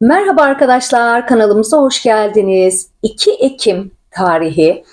Merhaba arkadaşlar, kanalımıza hoş geldiniz. 2 Ekim tarihi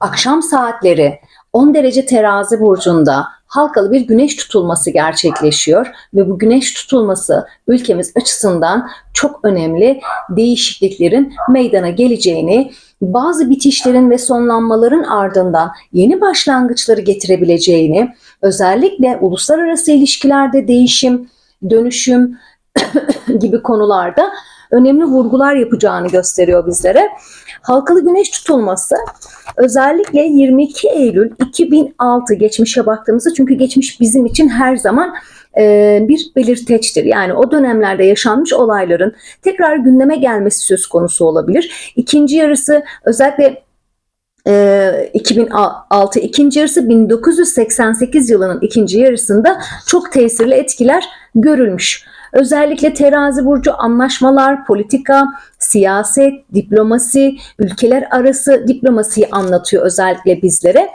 akşam saatleri 10 derece terazi burcunda halkalı bir güneş tutulması gerçekleşiyor ve bu güneş tutulması ülkemiz açısından çok önemli değişikliklerin meydana geleceğini, bazı bitişlerin ve sonlanmaların ardından yeni başlangıçları getirebileceğini, özellikle uluslararası ilişkilerde değişim, dönüşüm gibi konularda önemli vurgular yapacağını gösteriyor bizlere. Halkalı güneş tutulması özellikle 22 Eylül 2006 geçmişe baktığımızda çünkü geçmiş bizim için her zaman e, bir belirteçtir. Yani o dönemlerde yaşanmış olayların tekrar gündeme gelmesi söz konusu olabilir. İkinci yarısı özellikle e, 2006 ikinci yarısı 1988 yılının ikinci yarısında çok tesirli etkiler görülmüş. Özellikle terazi burcu anlaşmalar, politika, siyaset, diplomasi, ülkeler arası diplomasiyi anlatıyor özellikle bizlere.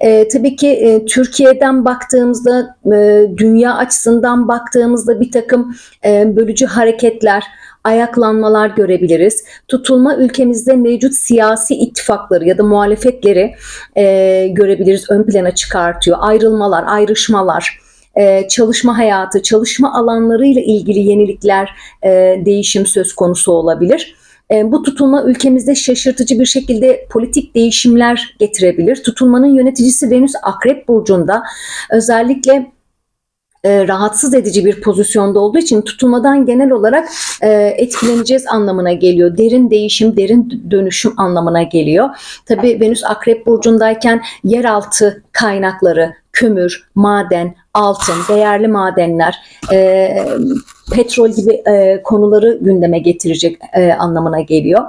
E, tabii ki e, Türkiye'den baktığımızda, e, dünya açısından baktığımızda bir takım e, bölücü hareketler, ayaklanmalar görebiliriz. Tutulma ülkemizde mevcut siyasi ittifakları ya da muhalefetleri e, görebiliriz, ön plana çıkartıyor. Ayrılmalar, ayrışmalar, e, çalışma hayatı, çalışma alanlarıyla ilgili yenilikler, e, değişim söz konusu olabilir. E, bu tutulma ülkemizde şaşırtıcı bir şekilde politik değişimler getirebilir. Tutulmanın yöneticisi Venüs Akrep Burcu'nda özellikle e, rahatsız edici bir pozisyonda olduğu için tutulmadan genel olarak e, etkileneceğiz anlamına geliyor. Derin değişim, derin dönüşüm anlamına geliyor. Tabii Venüs Akrep burcundayken yeraltı kaynakları, kömür, maden, altın, değerli madenler, e, petrol gibi e, konuları gündeme getirecek e, anlamına geliyor.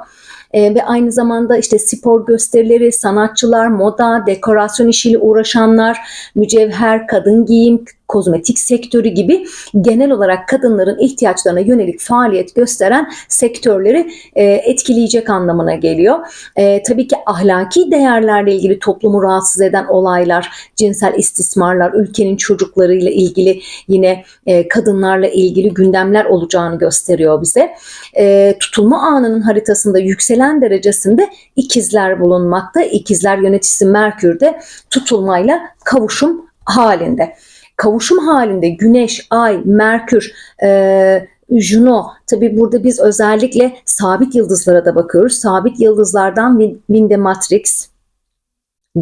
E, ve aynı zamanda işte spor gösterileri, sanatçılar, moda, dekorasyon işiyle uğraşanlar, mücevher, kadın giyim, kozmetik sektörü gibi genel olarak kadınların ihtiyaçlarına yönelik faaliyet gösteren sektörleri e, etkileyecek anlamına geliyor. E, tabii ki ahlaki değerlerle ilgili toplumu rahatsız eden olaylar, cinsel istismarlar, ülkenin çocuklarıyla ilgili yine e, kadınlarla ilgili gündemler olacağını gösteriyor bize. E, tutulma anının haritasında yükselen derecesinde ikizler bulunmakta. İkizler yöneticisi Merkür'de tutulmayla kavuşum halinde kavuşum halinde Güneş, Ay, Merkür, e, Juno tabi burada biz özellikle sabit yıldızlara da bakıyoruz. Sabit yıldızlardan Vindematrix,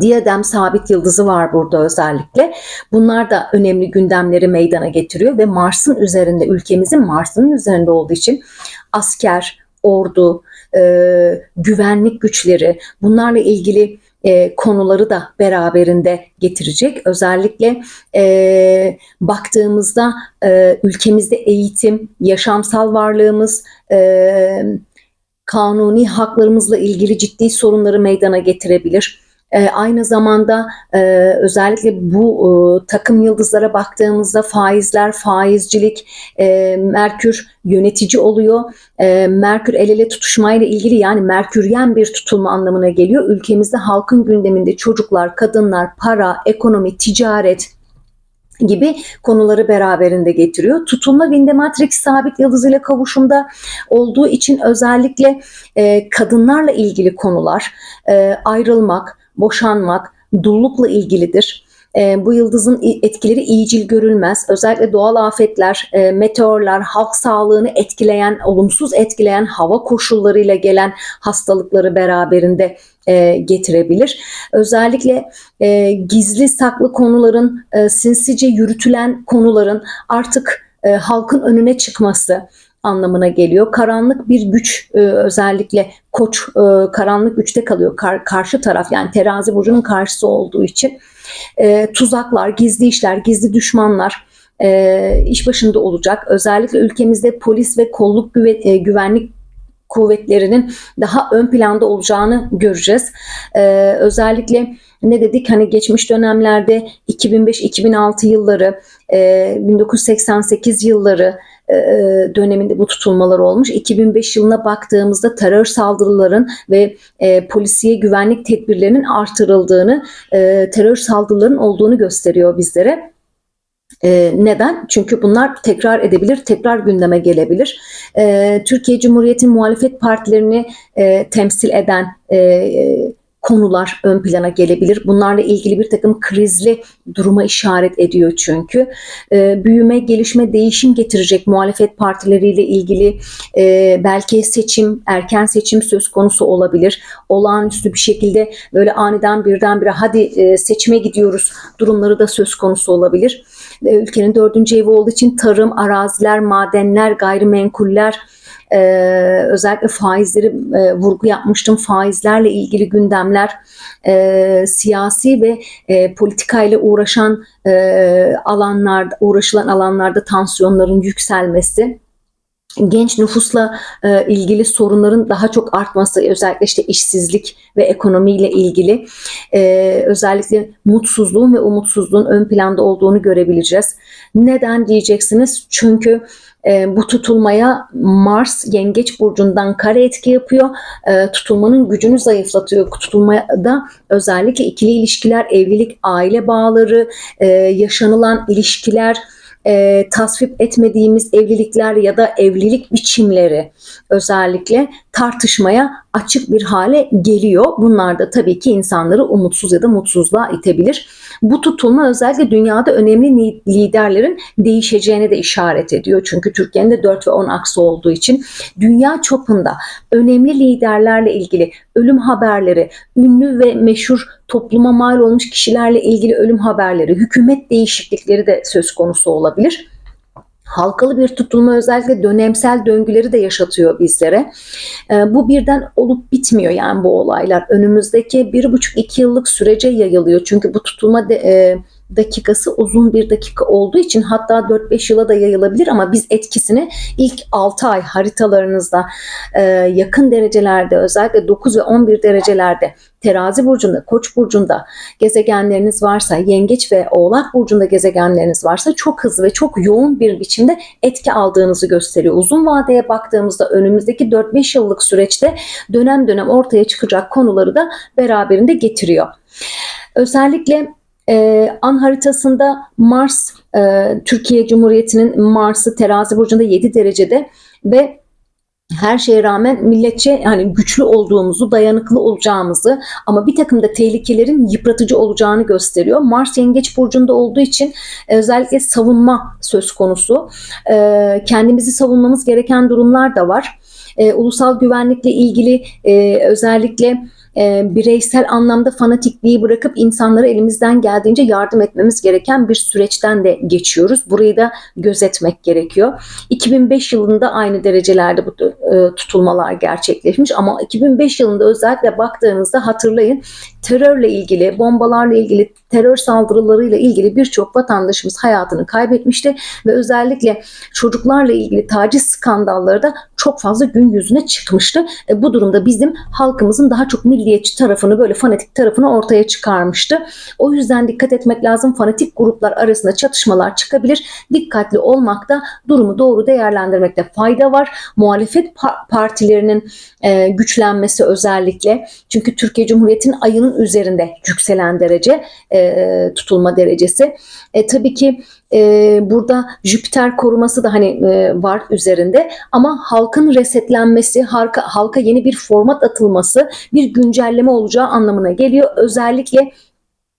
Diadem sabit yıldızı var burada özellikle. Bunlar da önemli gündemleri meydana getiriyor ve Mars'ın üzerinde ülkemizin Mars'ın üzerinde olduğu için asker, ordu, e, güvenlik güçleri bunlarla ilgili e, konuları da beraberinde getirecek. Özellikle e, baktığımızda e, ülkemizde eğitim, yaşamsal varlığımız, kanuni haklarımızla ilgili ciddi sorunları meydana getirebilir. E, aynı zamanda e, özellikle bu e, takım yıldızlara baktığımızda faizler, faizcilik, e, Merkür yönetici oluyor. E, Merkür el ele tutuşmayla ilgili yani Merküryen bir tutulma anlamına geliyor. Ülkemizde halkın gündeminde çocuklar, kadınlar, para, ekonomi, ticaret, gibi konuları beraberinde getiriyor. Tutulma Vindematrix sabit yıldızıyla kavuşumda olduğu için özellikle e, kadınlarla ilgili konular, e, ayrılmak, boşanmak, dullukla ilgilidir. E, bu yıldızın etkileri iyicil görülmez. Özellikle doğal afetler, e, meteorlar, halk sağlığını etkileyen, olumsuz etkileyen hava koşullarıyla gelen hastalıkları beraberinde e, getirebilir. Özellikle e, gizli saklı konuların, e, sinsice yürütülen konuların artık e, halkın önüne çıkması, anlamına geliyor. Karanlık bir güç e, özellikle koç e, karanlık güçte kalıyor. Kar, karşı taraf yani terazi burcunun karşısı olduğu için e, tuzaklar, gizli işler, gizli düşmanlar iş başında olacak. Özellikle ülkemizde polis ve kolluk güve, güvenlik kuvvetlerinin daha ön planda olacağını göreceğiz. Özellikle ne dedik hani geçmiş dönemlerde 2005-2006 yılları, e, 1988 yılları döneminde bu tutulmalar olmuş. 2005 yılına baktığımızda terör saldırıların ve e, polisiye güvenlik tedbirlerinin artırıldığını, e, terör saldırıların olduğunu gösteriyor bizlere. E, neden? Çünkü bunlar tekrar edebilir, tekrar gündeme gelebilir. E, Türkiye Cumhuriyeti muhalefet partilerini e, temsil eden e, konular ön plana gelebilir. Bunlarla ilgili bir takım krizli duruma işaret ediyor çünkü. E, büyüme, gelişme, değişim getirecek muhalefet partileriyle ilgili e, belki seçim, erken seçim söz konusu olabilir. Olağanüstü bir şekilde böyle aniden birdenbire hadi e, seçime gidiyoruz durumları da söz konusu olabilir. Ülkenin dördüncü evi olduğu için tarım, araziler, madenler, gayrimenkuller, ee, özellikle faizleri e, vurgu yapmıştım. Faizlerle ilgili gündemler, e, siyasi ve e, politikayla uğraşan e, alanlarda, uğraşılan alanlarda tansiyonların yükselmesi genç nüfusla e, ilgili sorunların daha çok artması özellikle işte işsizlik ve ekonomiyle ilgili e, özellikle mutsuzluğun ve umutsuzluğun ön planda olduğunu görebileceğiz. Neden diyeceksiniz? Çünkü e, bu tutulmaya Mars Yengeç burcundan kare etki yapıyor. E, tutulmanın gücünü zayıflatıyor. Tutulmada özellikle ikili ilişkiler, evlilik, aile bağları, e, yaşanılan ilişkiler, e, tasvip etmediğimiz evlilikler ya da evlilik biçimleri özellikle tartışmaya açık bir hale geliyor. Bunlar da tabii ki insanları umutsuz ya da mutsuzluğa itebilir. Bu tutulma özellikle dünyada önemli liderlerin değişeceğine de işaret ediyor. Çünkü Türkiye'nin de 4 ve 10 aksı olduğu için dünya çapında önemli liderlerle ilgili ölüm haberleri, ünlü ve meşhur topluma mal olmuş kişilerle ilgili ölüm haberleri, hükümet değişiklikleri de söz konusu olabilir halkalı bir tutulma özellikle dönemsel döngüleri de yaşatıyor bizlere. E, bu birden olup bitmiyor yani bu olaylar. Önümüzdeki bir buçuk iki yıllık sürece yayılıyor. Çünkü bu tutulma de, e, dakikası uzun bir dakika olduğu için hatta 4-5 yıla da yayılabilir ama biz etkisini ilk 6 ay haritalarınızda e, yakın derecelerde özellikle 9 ve 11 derecelerde terazi burcunda, koç burcunda gezegenleriniz varsa, yengeç ve oğlak burcunda gezegenleriniz varsa çok hızlı ve çok yoğun bir biçimde etki aldığınızı gösteriyor. Uzun vadeye baktığımızda önümüzdeki 4-5 yıllık süreçte dönem dönem ortaya çıkacak konuları da beraberinde getiriyor. Özellikle e, an haritasında Mars, e, Türkiye Cumhuriyeti'nin Mars'ı terazi burcunda 7 derecede ve her şeye rağmen milletçe hani güçlü olduğumuzu, dayanıklı olacağımızı ama bir takım da tehlikelerin yıpratıcı olacağını gösteriyor. Mars Yengeç burcunda olduğu için özellikle savunma söz konusu. Ee, kendimizi savunmamız gereken durumlar da var. Ee, ulusal güvenlikle ilgili e, özellikle e, bireysel anlamda fanatikliği bırakıp insanlara elimizden geldiğince yardım etmemiz gereken bir süreçten de geçiyoruz. Burayı da gözetmek gerekiyor. 2005 yılında aynı derecelerde bu e, tutulmalar gerçekleşmiş ama 2005 yılında özellikle baktığınızda hatırlayın terörle ilgili, bombalarla ilgili, terör saldırılarıyla ilgili birçok vatandaşımız hayatını kaybetmişti ve özellikle çocuklarla ilgili taciz skandalları da çok fazla gün yüzüne çıkmıştı. E, bu durumda bizim halkımızın daha çok milliyetçi tarafını böyle fanatik tarafını ortaya çıkarmıştı. O yüzden dikkat etmek lazım. Fanatik gruplar arasında çatışmalar çıkabilir. Dikkatli olmakta, durumu doğru değerlendirmekte fayda var. Muhalefet partilerinin e, güçlenmesi özellikle. Çünkü Türkiye Cumhuriyeti'nin ayının üzerinde yükselen derece e, tutulma derecesi. E, tabii ki e, burada Jüpiter koruması da hani e, var üzerinde ama halkın resetlenmesi, halka, halka yeni bir format atılması, bir güncelleme olacağı anlamına geliyor. Özellikle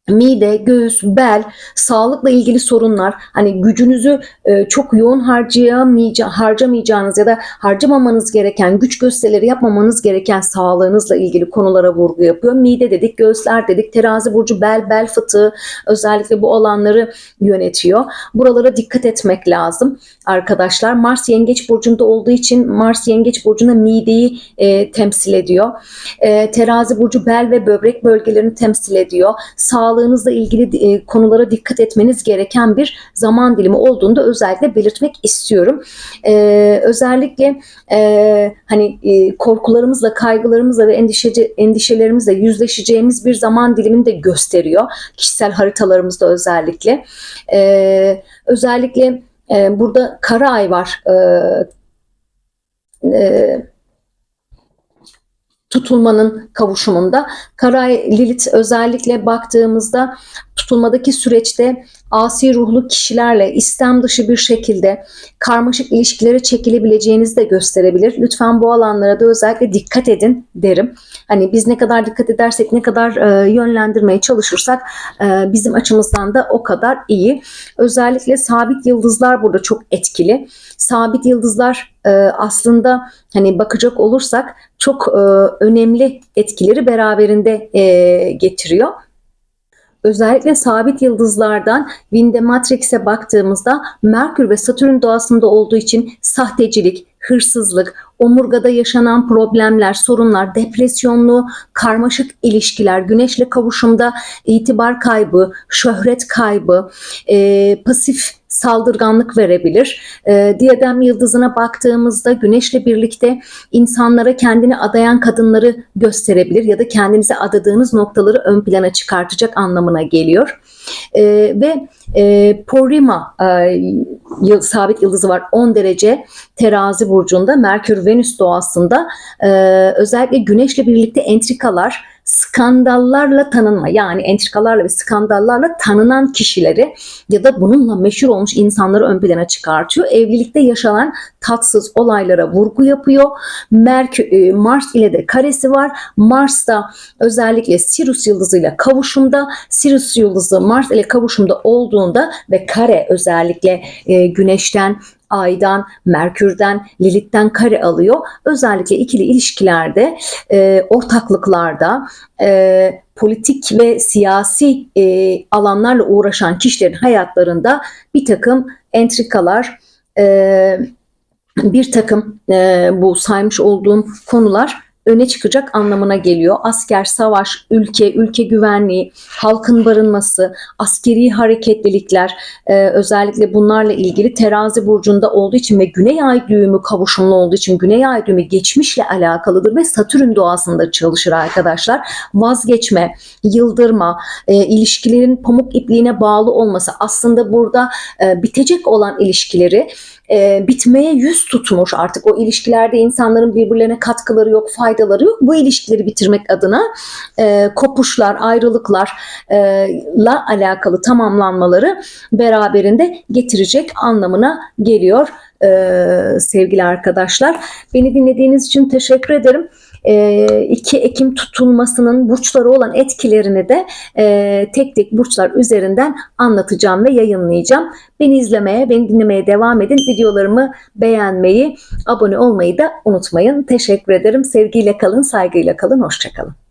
mide, göğüs, bel, sağlıkla ilgili sorunlar, hani gücünüzü e, çok yoğun harcayamayacağ harcamayacağınız ya da harcamamanız gereken, güç gösterileri yapmamanız gereken sağlığınızla ilgili konulara vurgu yapıyor. Mide dedik, göğüsler dedik, terazi burcu, bel, bel fıtığı özellikle bu alanları yönetiyor. Buralara dikkat etmek lazım arkadaşlar. Mars Yengeç burcunda olduğu için Mars Yengeç burcunda mideyi e, temsil ediyor. E, terazi burcu bel ve böbrek bölgelerini temsil ediyor. Sağlık sağlığınızla ilgili e, konulara dikkat etmeniz gereken bir zaman dilimi olduğunu da özellikle belirtmek istiyorum. E, özellikle e, hani e, korkularımızla, kaygılarımızla ve endişeci, endişelerimizle yüzleşeceğimiz bir zaman dilimini de gösteriyor. Kişisel haritalarımızda özellikle. E, özellikle e, burada kara ay var. E, e, tutulmanın kavuşumunda. Karay Lilith özellikle baktığımızda tutulmadaki süreçte asi ruhlu kişilerle istem dışı bir şekilde karmaşık ilişkilere çekilebileceğinizi de gösterebilir. Lütfen bu alanlara da özellikle dikkat edin derim. Hani biz ne kadar dikkat edersek, ne kadar e, yönlendirmeye çalışırsak e, bizim açımızdan da o kadar iyi. Özellikle sabit yıldızlar burada çok etkili. Sabit yıldızlar e, aslında hani bakacak olursak çok e, önemli etkileri beraberinde e, getiriyor. Özellikle sabit yıldızlardan Vinde Matrix'e baktığımızda Merkür ve Satürn doğasında olduğu için sahtecilik, hırsızlık, omurgada yaşanan problemler, sorunlar, depresyonlu, karmaşık ilişkiler, güneşle kavuşumda itibar kaybı, şöhret kaybı, e, pasif saldırganlık verebilir. E, Diyadem yıldızına baktığımızda güneşle birlikte insanlara kendini adayan kadınları gösterebilir ya da kendinize adadığınız noktaları ön plana çıkartacak anlamına geliyor. E, ve e, Porima e, yıl- sabit yıldızı var 10 derece terazi burcunda Merkür Venüs doğasında e, özellikle güneşle birlikte entrikalar skandallarla tanınma yani entrikalarla ve skandallarla tanınan kişileri ya da bununla meşhur olmuş insanları ön plana çıkartıyor. Evlilikte yaşanan tatsız olaylara vurgu yapıyor. Merkür, e, Mars ile de karesi var. Mars da özellikle Sirius yıldızıyla kavuşumda. Sirius yıldızı Mars ile kavuşumda olduğunda ve kare özellikle e, güneşten Ay'dan, Merkür'den, Lilith'ten kare alıyor. Özellikle ikili ilişkilerde, e, ortaklıklarda, e, politik ve siyasi e, alanlarla uğraşan kişilerin hayatlarında bir takım entrikalar, e, bir takım e, bu saymış olduğum konular öne çıkacak anlamına geliyor. Asker, savaş, ülke, ülke güvenliği, halkın barınması, askeri hareketlilikler e, özellikle bunlarla ilgili terazi burcunda olduğu için ve güney ay düğümü kavuşumlu olduğu için güney ay düğümü geçmişle alakalıdır ve satürn doğasında çalışır arkadaşlar. Vazgeçme, yıldırma, e, ilişkilerin pamuk ipliğine bağlı olması aslında burada e, bitecek olan ilişkileri e, bitmeye yüz tutmuş artık o ilişkilerde insanların birbirlerine katkıları yok, faydaları yok. Bu ilişkileri bitirmek adına e, kopuşlar, ayrılıklar e, la alakalı tamamlanmaları beraberinde getirecek anlamına geliyor e, sevgili arkadaşlar. Beni dinlediğiniz için teşekkür ederim. E, 2 Ekim tutulmasının burçlara olan etkilerini de e, tek tek burçlar üzerinden anlatacağım ve yayınlayacağım. Beni izlemeye, beni dinlemeye devam edin. Videolarımı beğenmeyi, abone olmayı da unutmayın. Teşekkür ederim. Sevgiyle kalın, saygıyla kalın, hoşçakalın.